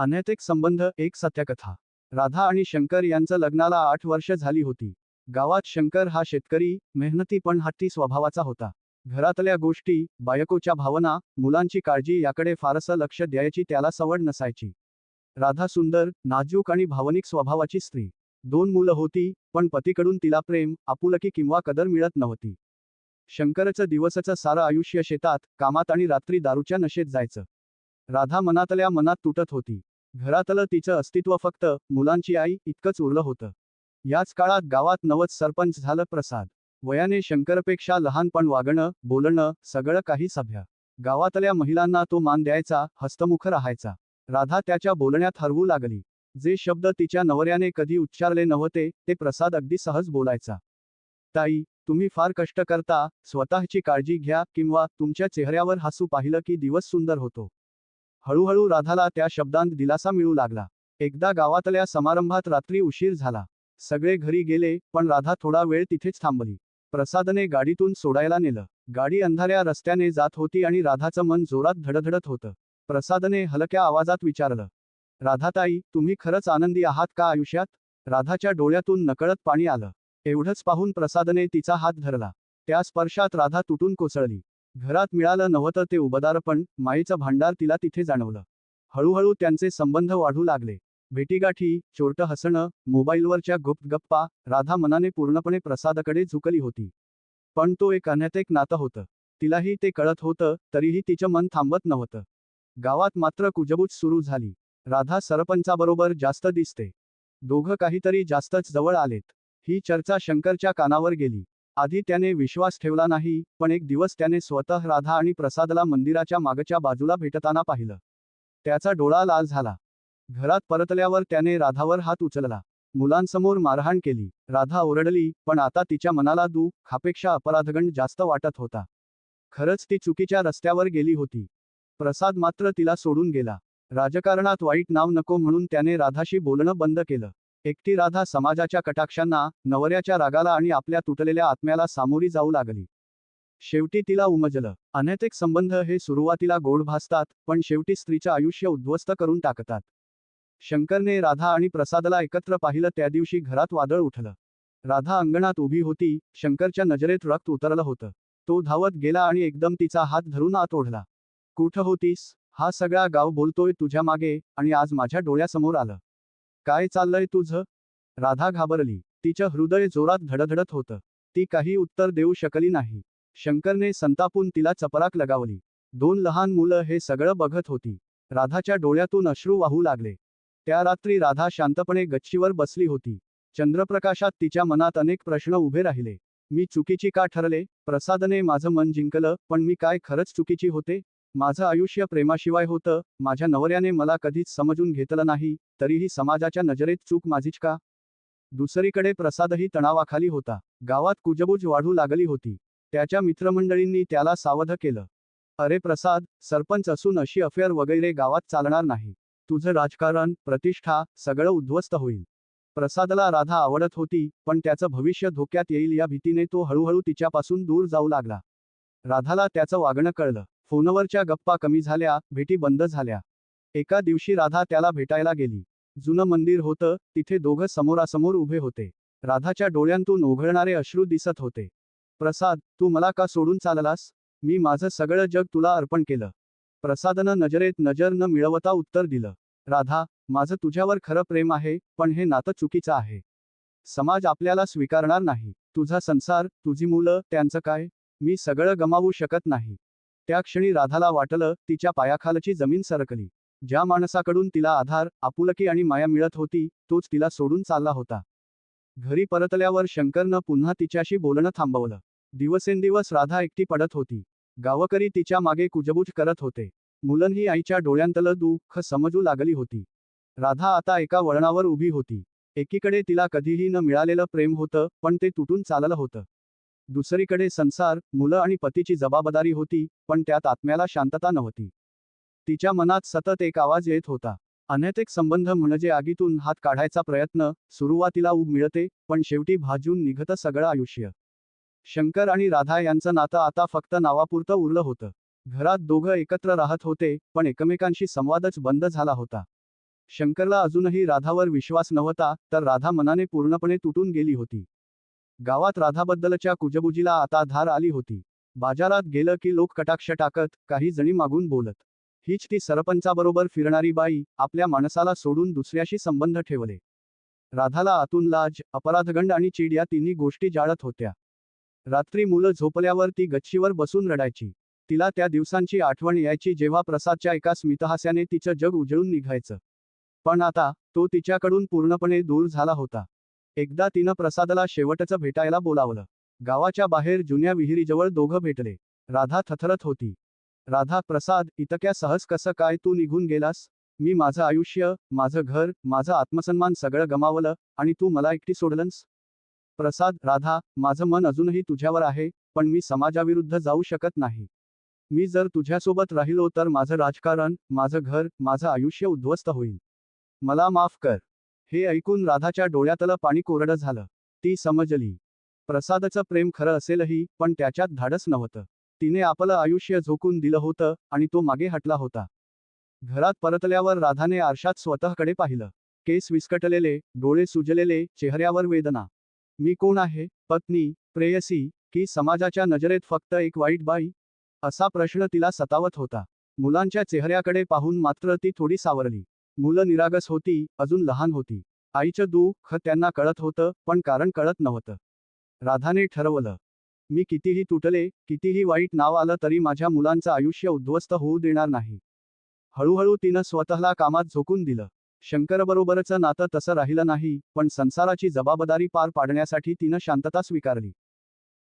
अनैतिक संबंध एक सत्यकथा. राधा आणि शंकर यांचं लग्नाला आठ वर्ष झाली होती. गावात शंकर हा शेतकरी मेहनती पण हट्टी स्वभावाचा होता. घरातल्या गोष्टी बायकोच्या भावना मुलांची काळजी याकडे फारसं लक्ष द्यायची त्याला सवड नसायची. राधा सुंदर नाजूक आणि भावनिक स्वभावाची स्त्री. दोन मुलं होती पण पतीकडून तिला प्रेम आपुलकी किंवा कदर मिळत नव्हती. शंकरचं दिवसाचं सारं आयुष्य शेतात कामात आणि रात्री दारूच्या नशेत जायचं. राधा मनातल्या मनात तुटत होती. घरातलं तिचं अस्तित्व फक्त मुलांची आई इतकंच उरलं होतं. याच काळात गावात नवच सरपंच झालं प्रसाद. वयाने शंकरपेक्षा लहानपण वागणं बोलणं सगळं काही सभ्य. गावातल्या महिलांना तो मान द्यायचा हस्तमुख राहायचा. राधा त्याच्या बोलण्यात हरवू लागली. जे शब्द तिच्या नवऱ्याने कधी उच्चारले नव्हते ते प्रसाद अगदी सहज बोलायचा. ताई तुम्ही फार कष्ट करता स्वतःची काळजी घ्या किंवा तुमच्या चेहऱ्यावर हसू पाहिलं की दिवस सुंदर होतो. हळूहळू राधाला त्या शब्दांत दिलासा मिळू लागला. एकदा गावातल्या समारंभात रात्री उशीर झाला. सगळे घरी गेले पण राधा थोडा वेळ तिथेच थांबली. प्रसादने गाडीतून सोडायला नेलं. गाडी अंधाऱ्या रस्त्याने जात होती आणि राधाचं मन जोरात धडधडत होतं. प्रसादने हलक्या आवाजात विचारलं राधाताई तुम्ही खरंच आनंदी आहात का आयुष्यात? राधाच्या डोळ्यातून नकळत पाणी आलं. एवढंच पाहून प्रसादने तिचा हात धरला. त्या स्पर्शात राधा तुटून कोसळली. घरात मिळालं नव्हतं ते उबदारपण माईचं भांडार तिला तिथे जाणवलं. हळूहळू त्यांचे संबंध वाढू लागले. भेटीगाठी चोरटं हसणं मोबाईलवरच्या गुप्त गप्पा राधा मनाने पूर्णपणे प्रसादाकडे झुकली होती. पण तो एक अनैतिक नातं होतं. तिलाही ते कळत होतं तरीही तिचं मन थांबत नव्हतं. गावात मात्र कुजबूज सुरू झाली. राधा सरपंचाबरोबर जास्त दिसते. दोघं काहीतरी जास्तच जवळ आलेत. ही चर्चा शंकरच्या कानावर गेली. आधी त्याने विश्वास ठेवला नाही पण एक दिवस त्याने स्वतः राधा आणि प्रसादला मंदिराच्या मागच्या बाजूला भेटताना पाहिलं. त्याचा डोळा लाल झाला. घरात परतल्यावर त्याने राधावर हात उचलला. मुलांसमोर मारहाण केली. राधा ओरडली पण आता तिच्या मनाला दुःख खापेक्षा अपराधगण जास्त वाटत होता. खरंच ती चुकीच्या रस्त्यावर गेली होती. प्रसाद मात्र तिला सोडून गेला. राजकारणात वाईट नाव नको म्हणून त्याने राधाशी बोलणं बंद केलं. एकटी राधा समाजाच्या कटाक्षांना नवऱ्याच्या रागाला आणि आपल्या तुटलेल्या आत्म्याला सामोरी जाऊ लागली. शेवटी तिला उमजलं. अनैतिक संबंध हे सुरुवातीला गोड भासतात पण शेवटी स्त्रीचं आयुष्य उद्ध्वस्त करून टाकतात. शंकरने राधा आणि प्रसादला एकत्र पाहिलं त्या दिवशी घरात वादळ उठलं. राधा अंगणात उभी होती शंकरच्या नजरेत रक्त उतरलं होतं. तो धावत गेला आणि एकदम तिचा हात धरून आत ओढला. कुठं होतीस? हा सगळा गाव बोलतोय तुझ्या मागे आणि आज माझ्या डोळ्यासमोर आलं. काय चाललंय तुझं? राधा घाबरली. तिचं हृदय जोरात धडधडत होतं. ती काही उत्तर देऊ शकली नाही. शंकरने संतापून तिला चपराक लगावली. दोन लहान मुलं हे सगळं बघत होती. राधाच्या डोळ्यातून अश्रू वाहू लागले. त्या रात्री राधा शांतपणे गच्चीवर बसली होती. चंद्रप्रकाशात तिच्या मनात अनेक प्रश्न उभे राहिले. मी चुकीची का ठरले? प्रसादने माझं मन जिंकलं पण मी काय खरंच चुकीची होते? माझं आयुष्य प्रेमाशिवाय होतं माझ्या नवऱ्याने मला कधीच समजून घेतलं नाही तरीही समाजाच्या नजरेत चूक माझीच का? दुसरीकडे प्रसादही तणावाखाली होता. गावात कुजबूज वाढू लागली होती. त्याच्या मित्रमंडळींनी त्याला सावध केलं. अरे प्रसाद सरपंच असून अशी अफेअर वगैरे गावात चालणार नाही. तुझं राजकारण प्रतिष्ठा सगळं उद्ध्वस्त होईल. प्रसादला राधा आवडत होती पण त्याचं भविष्य धोक्यात येईल या भीतीने तो हळूहळू तिच्यापासून दूर जाऊ लागला. राधाला त्याचं वागणं कळलं. फोनवरच्या गप्पा कमी झाल्या भेटी बंद झाल्या. एका दिवशी राधा त्याला भेटायला गेली. जुनं मंदिर होतं तिथे दोघं समोरासमोर उभे होते. राधाच्या डोळ्यांतून ओघळणारे अश्रू दिसत होते. प्रसाद तू मला का सोडून चाललास? मी माझं सगळं जग तुला अर्पण केलं. प्रसादनं नजरेत नजर न मिळवता उत्तर दिलं. राधा माझं तुझ्यावर खरं प्रेम आहे पण हे नातं चुकीचं आहे. समाज आपल्याला स्वीकारणार नाही. तुझा संसार तुझी मुलं त्यांचं काय? मी सगळं गमावू शकत नाही. त्या क्षणी राधाला वाटलं तिच्या पायाखालची जमीन सरकली. ज्या माणसाकडून तिला आधार आपुलकी आणि माया मिळत होती तोच तिला सोडून चालला होता. घरी परतल्यावर शंकरनं पुन्हा तिच्याशी बोलणं थांबवलं. दिवसेंदिवस राधा एकटी पडत होती. गावकरी तिच्यामागे कुजबूज करत होते. मुलंही आईच्या डोळ्यांतलं दुःख समजू लागली होती. राधा आता एका वळणावर उभी होती. एकीकडे तिला कधीही न मिळालेलं प्रेम होतं पण ते तुटून चाललं होतं. दुसरीकडे संसार मुलं आणि पतीची जबाबदारी होती पण त्यात आत्म्याला शांतता नव्हती. तिच्या मनात सतत एक आवाज येत होता. अनैतिक संबंध म्हणजे आगीतून हात काढायचा प्रयत्न सुरुवातीला उब मिळते पण शेवटी भाजून निघतं सगळं आयुष्य. शंकर आणि राधा यांचं नातं आता फक्त नावापुरतं उरलं होतं. घरात दोघं एकत्र राहत होते पण एकमेकांशी संवादच बंद झाला होता. शंकरला अजूनही राधावर विश्वास नव्हता तर राधा मनाने पूर्णपणे तुटून गेली होती. गावात राधाबद्दलच्या कुजबुजीला आता धार आली होती. बाजारात गेलं की लोक कटाक्ष टाकत काही जणी मागून बोलत. हीच ती सरपंचाबरोबर फिरणारी बाई आपल्या माणसाला सोडून दुसऱ्याशी संबंध ठेवले. राधाला आतून लाज अपराधगंड आणि चीड या तिन्ही गोष्टी जाळत होत्या. रात्री मुलं झोपल्यावर ती गच्चीवर बसून रडायची. तिला त्या दिवसांची आठवण यायची जेव्हा प्रसादच्या एका स्मितहास्याने तिचं जग उजळून निघायचं. पण आता तो तिच्याकडून पूर्णपणे दूर झाला होता. एकदा तिनं प्रसादला शेवटचं भेटायला बोलावलं. गावाच्या बाहेर जुन्या विहिरीजवळ दोघं भेटले. राधा थथरत होती. राधा प्रसाद इतक्या सहज कसं काय तू निघून गेलास? मी माझं आयुष्य माझं घर माझं आत्मसन्मान सगळं गमावलं आणि तू मला एकटी सोडलंस? प्रसाद राधा माझं मन अजूनही तुझ्यावर आहे पण मी समाजाविरुद्ध जाऊ शकत नाही. मी जर तुझ्यासोबत राहिलो तर माझं राजकारण माझं घर माझं आयुष्य उद्ध्वस्त होईल. मला माफ कर. हे ऐकून राधाच्या डोळ्यातलं पाणी कोरडं झालं. ती समजली. प्रसादचं प्रेम खरं असेलही पण त्याच्यात धाडस नव्हतं. तिने आपलं आयुष्य झोकून दिलं होतं आणि तो मागे हटला होता. घरात परतल्यावर राधाने आरशात स्वतःकडे पाहिलं. केस विस्कटलेले डोळे सुजलेले चेहऱ्यावर वेदना. मी कोण आहे? पत्नी? प्रेयसी? की समाजाच्या नजरेत फक्त एक वाईट बाई? असा प्रश्न तिला सतावत होता. मुलांच्या चेहऱ्याकडे पाहून मात्र ती थोडी सावरली. मुलं निरागस होती अजून लहान होती. आईचं दुःख त्यांना कळत होतं पण कारण कळत नव्हतं. राधाने ठरवलं. मी कितीही तुटले कितीही वाईट नाव आलं तरी माझ्या मुलांचं आयुष्य उद्ध्वस्त होऊ देणार नाही. हळूहळू तिनं स्वतःला कामात झोकून दिलं. शंकरबरोबरचं नातं तसं राहिलं नाही पण संसाराची जबाबदारी पार पाडण्यासाठी तिनं शांतता स्वीकारली.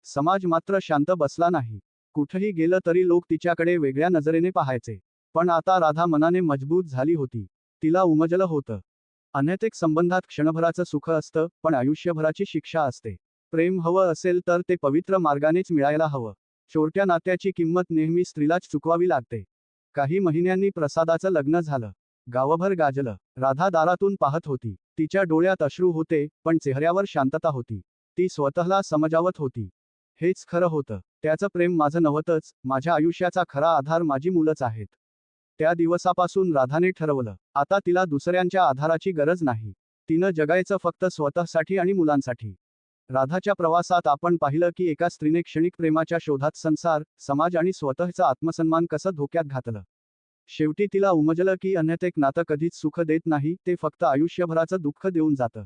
समाज मात्र शांत बसला नाही. कुठंही गेलं तरी लोक तिच्याकडे वेगळ्या नजरेने पाहायचे. पण आता राधा मनाने मजबूत झाली होती. तिला उमजलं होतं. अनैतिक संबंधात क्षणभराचं सुख असतं पण आयुष्यभराची शिक्षा असते. प्रेम हवं असेल तर ते पवित्र मार्गानेच मिळायला हवं. चोरट्या नात्याची किंमत नेहमी स्त्रीलाच चुकवावी लागते. काही महिन्यांनी प्रसादाचं लग्न झालं. गावभर गाजलं. राधा दारातून पाहत होती. तिच्या डोळ्यात अश्रू होते पण चेहऱ्यावर शांतता होती. ती स्वतःला समजावत होती. हेच खरं होतं. त्याचं प्रेम माझं नव्हतंच. माझ्या आयुष्याचा खरा आधार माझी मुलंच आहेत. त्या दिवसापासून राधाने ठरवलं. आता तिला दुसऱ्यांच्या आधाराची गरज नाही. तिनं जगायचं फक्त स्वतःसाठी आणि मुलांसाठी. राधाच्या प्रवासात आपण पाहिलं की एका स्त्रीने क्षणिक प्रेमाच्या शोधात संसार समाज आणि स्वतःचा आत्मसन्मान कसं धोक्यात घातलं. शेवटी तिला उमजलं की अन्यतेक नातं कधीच सुख देत नाही ते फक्त आयुष्यभराचं दुःख देऊन जातं.